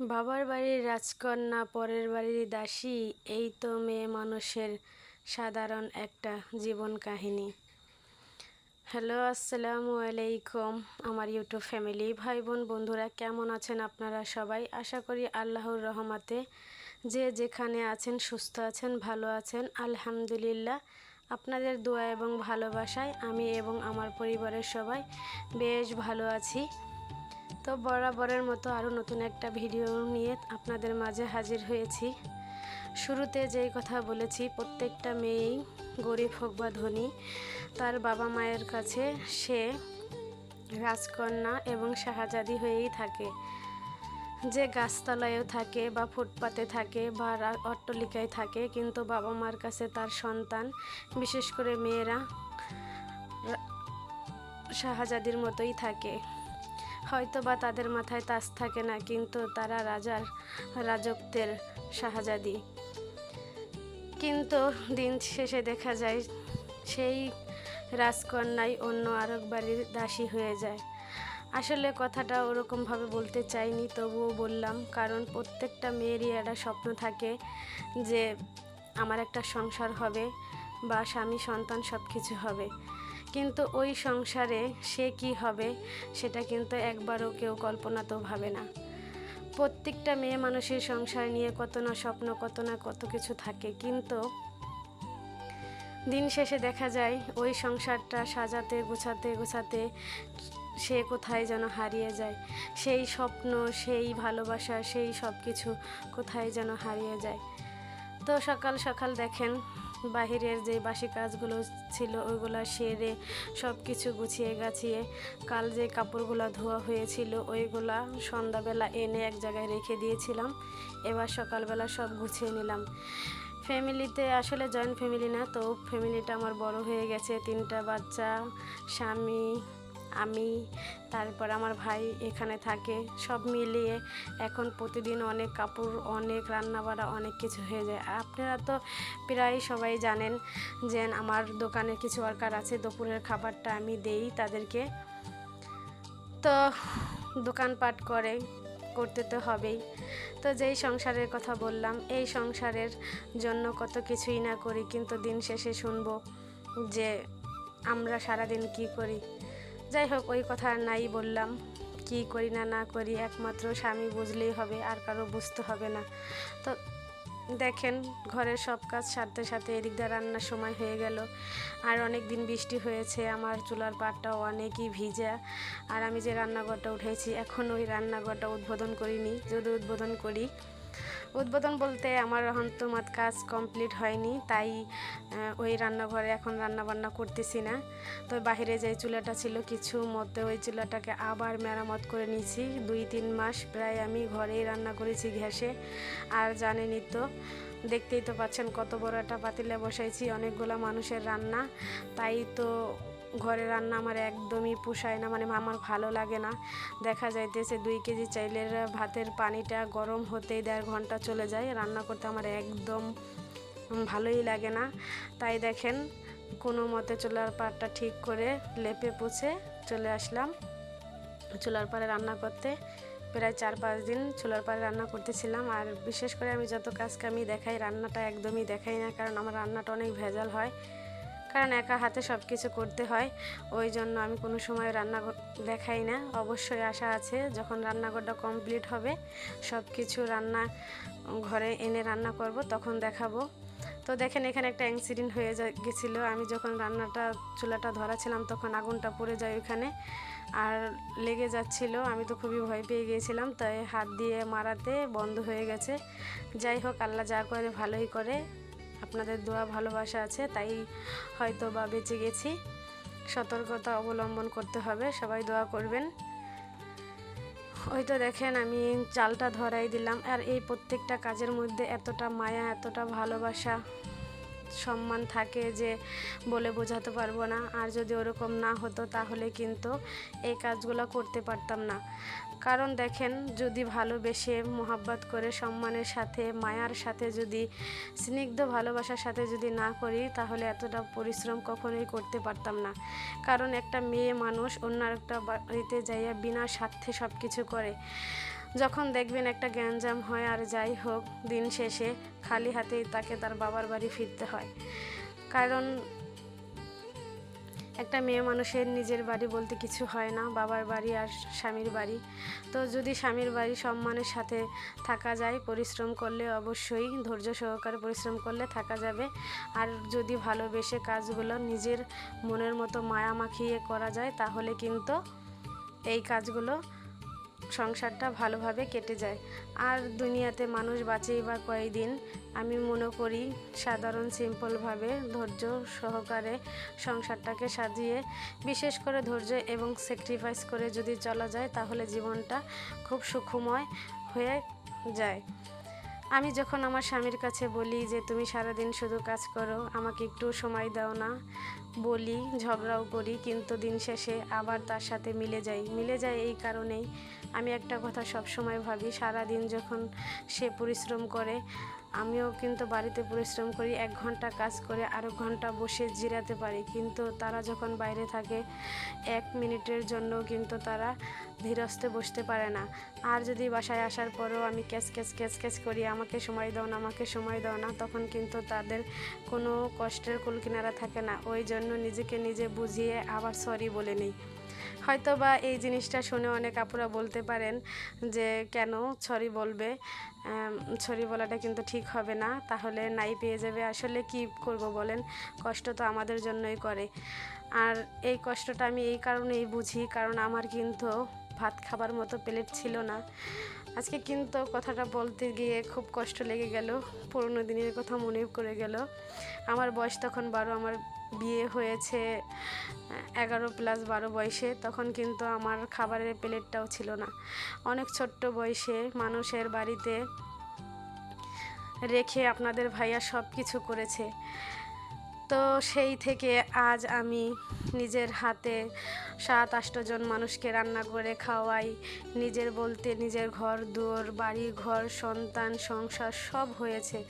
বাবার বাড়ির রাজকন্যা, পরের বাড়ির দাসী, এই তো মেয়ে মানুষের সাধারণ একটা জীবন কাহিনী। হ্যালো, আসসালামু আলাইকুম আমার ইউটিউব ফ্যামিলি ভাই বোন বন্ধুরা কেমন আছেন আপনারা সবাই? আশা করি আল্লাহর রহমাতে যে যেখানে আছেন, সুস্থ আছেন, ভালো আছেন, আলহামদুলিল্লাহ। আপনাদের দোয়া এবং ভালোবাসায় আমি এবং আমার পরিবারের সবাই বেশ ভালো আছি। তো বরাবরের মতো আরও নতুন একটা ভিডিও নিয়ে আপনাদের মাঝে হাজির হয়েছি। শুরুতে যেই কথা বলেছি, প্রত্যেকটা মেয়েই গরিব হোক বা ধনী, তার বাবা মায়ের কাছে সে রাজকন্যা এবং শাহজাদি হয়েই থাকে। যে গাছতলায়ও থাকে বা ফুটপাতে থাকে বা অট্টলিকায় থাকে, কিন্তু বাবা মার কাছে তার সন্তান, বিশেষ করে মেয়েরা শাহজাদির মতোই থাকে। হয়তো বা তাদের মাথায় তাজ থাকে না, কিন্তু তারা রাজার রাজত্বের শাহজাদি কিন্তু দিন শেষে দেখা যায়, সেই রাজকন্যাই অন্য আরেক বাড়ির দাসী হয়ে যায়। আসলে কথাটা ওরকমভাবে বলতে চাইনি, তবুও বললাম, কারণ প্রত্যেকটা মেয়েরই একটা স্বপ্ন থাকে যে আমার একটা সংসার হবে বা স্বামী সন্তান সব কিছু হবে। কিন্তু ওই সংসারে সে কি হবে সেটা কিন্তু একবারও কেউ কল্পনাতেও ভাবে না। প্রত্যেকটা মেয়ে মানুষের সংসার নিয়ে কত না স্বপ্ন, কত না কত কিছু থাকে, কিন্তু দিন শেষে দেখা যায় ওই সংসারটা সাজাতে, গোছাতে গোছাতে সে কোথায় যেন হারিয়ে যায়। সেই স্বপ্ন, সেই ভালোবাসা, সেই সব কিছু কোথায় যেন হারিয়ে যায়। তো সকাল সকাল দেখেন বাহিরের যে বাসি কাজগুলো ছিল ওইগুলো সেরে সব কিছু গুছিয়ে গাছিয়ে কাল যে কাপড়গুলো ধোয়া হয়েছিল ওইগুলা সন্ধ্যাবেলা এনে এক জায়গায় রেখে দিয়েছিলাম। এবার সকালবেলা সব গুছিয়ে নিলাম। ফ্যামিলিতে আসলে জয়েন্ট ফ্যামিলি না, তো ফ্যামিলিটা আমার বড় হয়ে গেছে। তিনটা বাচ্চা, স্বামী আমি, তারপর আমার ভাই এখানে থাকে, সব মিলিয়ে এখন প্রতিদিন অনেক কাপড়, অনেক রান্নাবাড়া, অনেক কিছু হয়ে যায়। আপনারা তো প্রায় সবাই জানেন যে আমার দোকানে কিছু ওয়ার্কার আছে, দুপুরের খাবারটা আমি দেই তাদেরকে। তো দোকানপাট করে, করতে তো হবেই। তো যেই সংসারের কথা বললাম, এই সংসারের জন্য কত কিছুই না করি, কিন্তু দিন শেষে শুনব যে আমরা সারাদিন কি করি। যাই হোক ওই কথা নাই বললাম। কি করি না না করি, একমাত্র স্বামী বুঝলেই হবে, আর কারও বুঝতে হবে না। তো দেখেন, ঘরের সব কাজ সারতে সাথে এদিক দিয়ে রান্নার সময় হয়ে গেল। আর অনেক দিন বৃষ্টি হয়েছে, আমার চুলার পাটটাও অনেকই ভিজা। আর আমি যে রান্নাঘরটা উঠেছি, এখন ওই রান্নাঘরটা উদ্বোধন করিনি, যদি উদ্বোধন করি উদ্বোধন বলতে আমার এখন হন্তমাত কাজ কমপ্লিট হয়নি, তাই ওই রান্নাঘরে এখন রান্না বান্না করতেছি না। তো বাইরে যে চুলাটা ছিল, কিছু মধ্যে ওই চুলাটাকে আবার মেরামত করে নিয়েছি। দুই তিন মাস প্রায় আমি ঘরেই রান্না করেছি গ্যাসে। আর জানেনই তো, দেখতেই তো পাচ্ছেন কত বড় একটা পাতিলে বসাইছি, অনেকগুলা মানুষের রান্না। তাই তো ঘরে রান্না আমার একদমই পোষায় না মানে আমার ভালো লাগে না। দেখা যাইতেছে দুই কেজি চাইলের ভাতের পানিটা গরম হতেই দেড় ঘণ্টা চলে যায়, রান্না করতে আমার একদম ভালোই লাগে না। তাই দেখেন, কোনো মতে চুলার পাড়টা ঠিক করে লেপে পুছে চলে আসলাম। চুলার পাড়ে রান্না করতে প্রায় চার পাঁচ দিন চুলার পাড়ে রান্না করতেছিলাম, আর বিশেষ করে আমি যত কাজ কামি দেখাই, রান্নাটা একদমই দেখাই না, কারণ আমার রান্নাটা অনেক ভেজাল হয়। কারণ একা হাতে সব কিছু করতে হয়, ওই জন্য আমি কোনো সময় রান্নাঘর দেখাই না। অবশ্যই আশা আছে, যখন রান্নাঘরটা কমপ্লিট হবে সব কিছু রান্না, ঘরে এনে রান্না করব, তখন দেখাবো। তো দেখেন এখানে একটা অ্যাক্সিডেন্ট হয়ে গেছিল। আমি যখন রান্নাটা, চুলাটা ধরাছিলাম, তখন আগুনটা পড়ে যায় ওইখানে, আর লেগে যাচ্ছিল। আমি তো খুবই ভয় পেয়ে গিয়েছিলাম তাই হাত দিয়ে মারাতে বন্ধ হয়ে গেছে। যাই হোক, আল্লাহ যা করে ভালোই করে। আপনাদের দোয়া ভালোবাসা আছে, তাই হয়তো বা বেঁচে গেছি। সতর্কতা অবলম্বন করতে হবে, সবাই দোয়া করবেন। ওই তো দেখেন, আমি চালটা ধরাই দিলাম। আর এই প্রত্যেকটা কাজের মধ্যে এতটা মায়া, এতটা ভালোবাসা। সম্মান থাকে যে বলে বোঝাতে পারব না। আর যদি ওরকম না হতো তাহলে কিন্তু এই কাজগুলো করতে পারতাম না। কারণ দেখেন, যদি ভালোবেসে মোহাব্বত করে সম্মানের সাথে, মায়ার সাথে যদি, স্নিগ্ধ ভালোবাসার সাথে যদি না করি, তাহলে এতটা পরিশ্রম কখনোই করতে পারতাম না। কারণ একটা মেয়ে মানুষ অন্য একটা বাড়িতে যাইয়া বিনা স্বার্থে সব কিছু করে। যখন দেখবেন একটা গ্যাঞ্জাম হয় আর যাই হোক, দিন শেষে খালি হাতেই তাকে তার বাবার বাড়ি ফিরতে হয়। কারণ একটা মেয়ে মানুষের নিজের বাড়ি বলতে কিছু হয় না, বাবার বাড়ি আর স্বামীর বাড়ি। তো যদি স্বামীর বাড়ি সম্মানের সাথে থাকা যায়, পরিশ্রম করলে অবশ্যই, ধৈর্য সহকারে পরিশ্রম করলে থাকা যাবে। আর যদি ভালোবেসে কাজগুলো নিজের মনের মতো মায়া মাখিয়ে করা যায়, তাহলে কিন্তু এই কাজগুলো সংসারটা ভালোভাবে কেটে যায়। আর দুনিয়াতে মানুষ বাঁচেই বা কয়েকদিন আমি মনে করি সাধারণ সিম্পলভাবে ধৈর্য সহকারে সংসারটাকে সাজিয়ে, বিশেষ করে ধৈর্য এবং স্যাক্রিফাইস করে যদি চলা যায়, তাহলে জীবনটা খুব সুখময় হয়ে যায়। আমি যখন আমার স্বামীর কাছে বলি যে, তুমি সারাদিন শুধু কাজ করো, আমাকে একটু সময় দাও না। বলি, ঝগড়াও করি, কিন্তু দিন শেষে আবার তার সাথে মিলে যাই। মিলে যায় এই কারণেই আমি একটা কথা সব সময় ভাবি, সারাদিন যখন সে পরিশ্রম করে আমিও কিন্তু বাড়িতে পরিশ্রম করি, এক ঘণ্টা কাজ করে আরও ঘণ্টা বসে জিরাতে পারি। কিন্তু তারা যখন বাইরে থাকে, এক মিনিটের জন্য কিন্তু তারা ধীরস্থে বসতে পারে না। আর যদি বাসায় আসার পরেও আমি ক্যাচ ক্যাচ ক্যাচ ক্যাচ করি, আমাকে সময় দাও না, আমাকে সময় দাও না, তখন কিন্তু তাদের কোনো কষ্টের কুলকিনারা থাকে না। ওই জন্য নিজেকে নিজে বুঝিয়ে আবার সরি বলে নিই। হয়তো বা এই জিনিসটা শুনে অনেক আপুরা বলতে পারেন যে, কেন? ছড়ি বলবে। ছড়ি বলাটা কিন্তু ঠিক হবে না। তাহলে নাই পেয়ে যাবে। আসলে কি করব বলেন? কষ্ট তো আমাদের জন্যই করে। আর এই কষ্টটা আমি এই কারণেই বুঝি, কারণ আমার কিন্তু ভাত খাবার মতো প্লেট ছিল না। আজকে কিন্তু কথাটা বলতে গিয়ে খুব কষ্ট লেগে গেল। পুরনো দিনের কথা মনে করে গেল। আমার বয়স তখন বারো, আমার বিয়ে হয়েছে, এগারো প্লাস বারো বয়সে, তখন কিন্তু আমার খাবারের প্লেটটাও ছিল না। অনেক ছোট্ট বয়সে মানুষের বাড়িতে রেখে আপনাদের ভাইয়া সব কিছু করেছে। তো সেই থেকে আজ আমি নিজের হাতে সাত আটজন মানুষকে রান্না করে খাওয়াই। নিজের বলতে নিজের ঘর, দুয়ার, বাড়ি, ঘর, সন্তান, সংসার সব হয়েছে।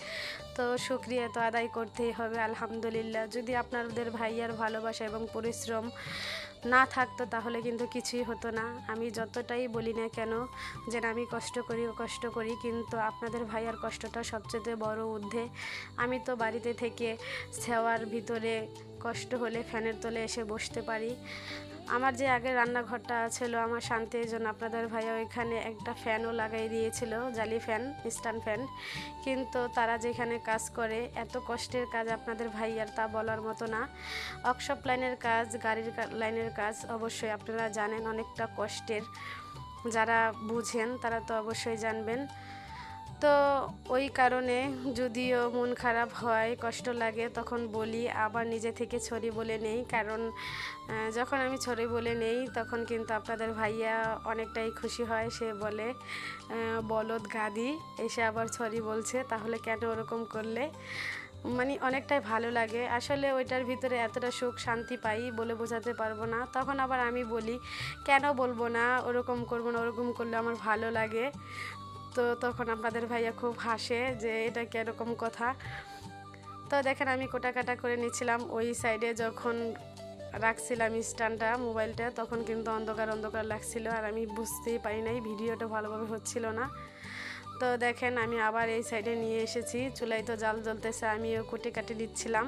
তো সুক্রিয়া তো আদায় করতেই হবে, আলহামদুলিল্লাহ। যদি আপনাদের ভাইয়ার ভালোবাসা এবং পরিশ্রম না থাকতো তাহলে কিন্তু কিছুই হতো না। আমি যতটাই বলি না কেন যে আমি কষ্ট করি ও কষ্ট করি, কিন্তু আপনাদের ভাইয়ার কষ্টটা সবচেয়ে বড় ঊর্ধ্বে। আমি তো বাড়িতে থেকে সেওয়ার ভিতরে কষ্ট হলে ফ্যানের তলে এসে বসতে পারি। আমার যে আগে রান্নাঘরটা ছিল আমার শান্তির জন্য আপনাদের ভাইয়া ওইখানে একটা ফ্যানও লাগাই দিয়েছিল, জালি ফ্যান স্ট্যান্ড ফ্যান। কিন্তু তারা যেখানে কাজ করে, এত কষ্টের কাজ আপনাদের ভাইয়ার তা বলার মতো না। ওয়ার্কশপ লাইনের কাজ, গাড়ির লাইনের কাজ অবশ্যই আপনারা জানেন অনেকটা কষ্টের। যারা বুঝেন তারা তো অবশ্যই জানবেন। তো ওই কারণে যদিও মন খারাপ হয়, কষ্ট লাগে, তখন বলি, আবার নিজে থেকে ছড়ি বলে নেই। কারণ যখন আমি ছড়ি বলে নেই, তখন কিন্তু আপনাদের ভাইয়া অনেকটাই খুশি হয়, সে বলে বলদ গাদি, এসে আবার ছড়ি বলছে, তাহলে কেন ওরকম করলে? মানে অনেকটাই ভালো লাগে। আসলে ওইটার ভিতরে এতটা সুখ শান্তি পাই বলে বোঝাতে পারব না। তখন আবার আমি বলি, কেন বলব না? ওরকম করব না, ওরকম করলে আমার ভালো লাগে। তো তখন আপনাদের ভাইয়া খুব হাসে যে এটা কীরকম কথা। তো দেখেন আমি কোটা কাটা করে নিচ্ছিলাম, ওই সাইডে যখন রাখছিলাম স্ট্যান্ডটা, মোবাইলটা, তখন কিন্তু অন্ধকার অন্ধকার লাগছিল আর আমি বুঝতেই পারি নাই ভিডিওটা ভালোভাবে হচ্ছিল না। তো দেখেন আমি আবার এই সাইডে নিয়ে এসেছি, চুলাই তো জাল জ্বলতেছে, আমিও কুটি কাটি দিচ্ছিলাম।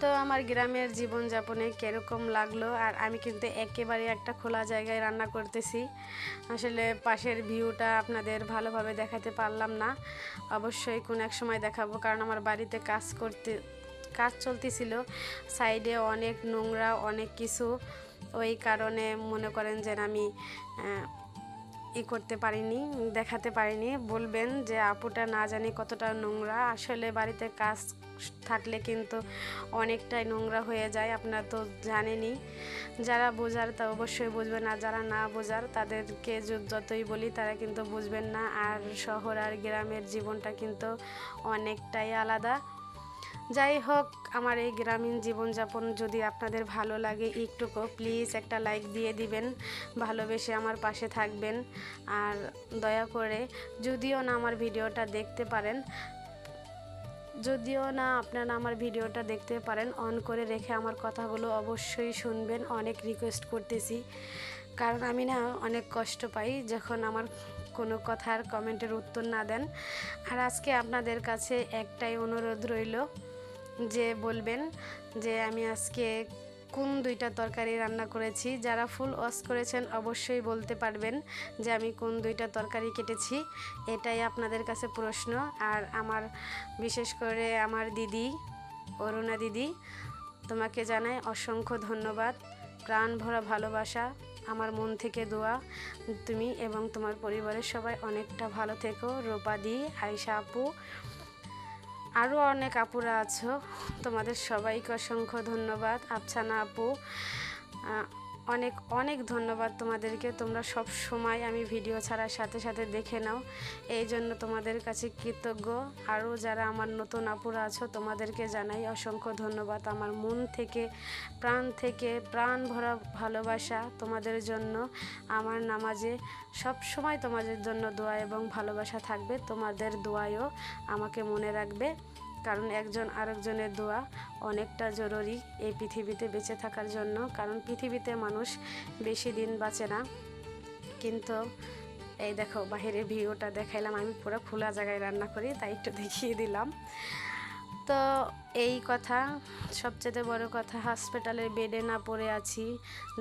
তো আমার গ্রামের জীবনযাপনে কীরকম লাগল আর আমি কিন্তু একেবারে একটা খোলা জায়গায় রান্না করতেছি। আসলে পাশের ভিউটা আপনাদের ভালোভাবে দেখাতে পারলাম না। অবশ্যই কোন এক সময় দেখাবো কারণ আমার বাড়িতে কাজ করতে, কাজ চলতেছিল। সাইডে অনেক নোংরা, অনেক কিছু। ওই কারণে মনে করেন যে আমি ই করতে পারিনি, দেখাতে পারিনি। বলবেন যে, আপুটা না জানি কতটা নোংরা। আসলে বাড়িতে কাজ থাকলে কিন্তু অনেকটাই নোংরা হয়ে যায়, আপনারা তো জানেনই। যারা বোঝার তা অবশ্যই বুঝবেন, আর যারা না বোঝার তাদেরকে যতই বলি তারা কিন্তু বুঝবেন না, আর শহর আর গ্রামের জীবনটা কিন্তু অনেকটাই আলাদা। যাই হোক, আমার এই গ্রামীণ জীবনযাপন যদি আপনাদের ভালো লাগে একটুকু, প্লিজ একটা লাইক দিয়ে দিবেন, ভালোবেসে আমার পাশে থাকবেন। আর দয়া করে যদিও না আমার ভিডিওটা দেখতে পারেন যদিও না আপনারা আমার ভিডিওটা দেখতে পারেন অন করে রেখে আমার কথাগুলো অবশ্যই শুনবেন। অনেক রিকোয়েস্ট করতেছি। কারণ আমি না অনেক কষ্ট পাই যখন আমার কোনো কথার কমেন্টের উত্তর না দেন। আর আজকে আপনাদের কাছে একটাই অনুরোধ রইল যে বলবেন যে আমি আজকে কোন দুইটা তরকারি রান্না করেছি, যারা ফুল ওয়াশ করেছেন অবশ্যই বলতে পারবেন যে আমি কোন দুইটা তরকারি কেটেছি। এটাই আপনাদের কাছে প্রশ্ন। আর আমার, বিশেষ করে আমার দিদি, অরুণা দিদি, তোমাকে জানাই অসংখ্য ধন্যবাদ। প্রাণ ভরা ভালোবাসা, আমার মন থেকে দোয়া। তুমি এবং তোমার পরিবারের সবাই অনেকটা ভালো থেকো। রোপা দি আয়সা আপু আরও অনেক আপুরা আছো। তোমাদের সবাইকে অসংখ্য ধন্যবাদ। আফসানা আপু অনেক অনেক ধন্যবাদ তোমাদেরকে। তোমরা সব সময় আমি ভিডিও ছাড়ার সাথে সাথে দেখে নাও। এই জন্য তোমাদের কাছে কৃতজ্ঞ। আরও যারা আমার নতুন আপুরা আছো, তোমাদেরকে জানাই অসংখ্য ধন্যবাদ। আমার মন থেকে, প্রাণ থেকে, প্রাণ ভরা ভালোবাসা তোমাদের জন্য। আমার নামাজে সব সময় তোমাদের জন্য দোয়া এবং ভালোবাসা থাকবে। তোমাদের দোয়ায়ও আমাকে মনে রাখবে। কারণ একজন আরেকজনের দোয়া অনেকটা জরুরি এই পৃথিবীতে বেঁচে থাকার জন্য, কারণ পৃথিবীতে মানুষ বেশি দিন বাঁচে না। কিন্তু এই দেখো, বাহিরের ভিউটা দেখাইলাম, আমি পুরো খোলা জায়গায় রান্না করি, তাই একটু দেখিয়ে দিলাম। তো এই কথা সবচেয়ে বড় কথা হসপিটালের বেডে না পড়ে আছি,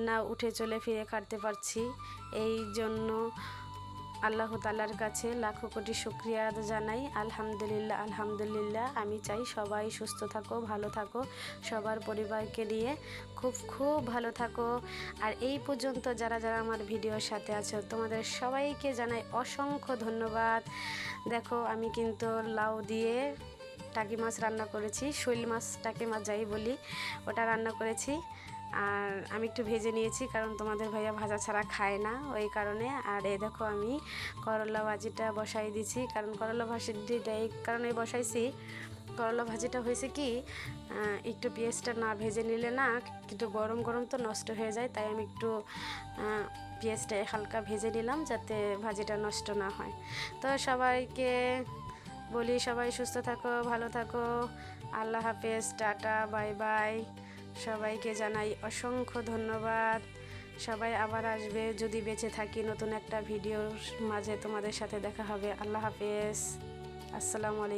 না উঠে চলে ফিরে কাটতে পারছি, এই জন্য আল্লাহ তালার কাছে লাখো কোটি শুক্রিয়া জানাই। আলহামদুলিল্লাহ আলহামদুলিল্লাহ। আমি চাই সবাই সুস্থ থাকো, ভালো থাকো, সবার পরিবারকে নিয়ে খুব খুব ভালো থাকো। আর এই পর্যন্ত যারা যারা আমার ভিডিওর সাথে আছো, তোমাদের সবাইকে জানাই অসংখ্য ধন্যবাদ। দেখো, আমি কিন্তু লাউ দিয়ে টাকি মাছ রান্না করেছি, শৈল মাছ, টাকি মাছ যাই বলি, ওটা রান্না করেছি। আর আমি একটু ভেজে নিয়েছি, কারণ তোমাদের ভাইয়া ভাজা ছাড়া খায় না ওই কারণে। আর এই দেখো আমি করলা ভাজিটা বসাই দিছি কারণ করলা ভাজিটা এই কারণে বসাইছি। করলা ভাজিটা হয়েছে কি একটু পেঁয়াজটা না ভেজে নিলে না কিন্তু গরম গরম তো নষ্ট হয়ে যায়, তাই আমি একটু পেঁয়াজটা হালকা ভেজে নিলাম যাতে ভাজিটা নষ্ট না হয়। তো সবাইকে বলি সবাই সুস্থ থাকো, ভালো থাকো, আল্লাহ হাফেজ, টাটা, বাই বাই। সবাইকে জানাই অসংখ্য ধন্যবাদ। সবাই আবার আসবে যদি বেঁচে থাকি নতুন একটা ভিডিওর মাঝে তোমাদের সাথে দেখা হবে। আল্লাহ হাফেজ। আসসালামু আলাইকুম।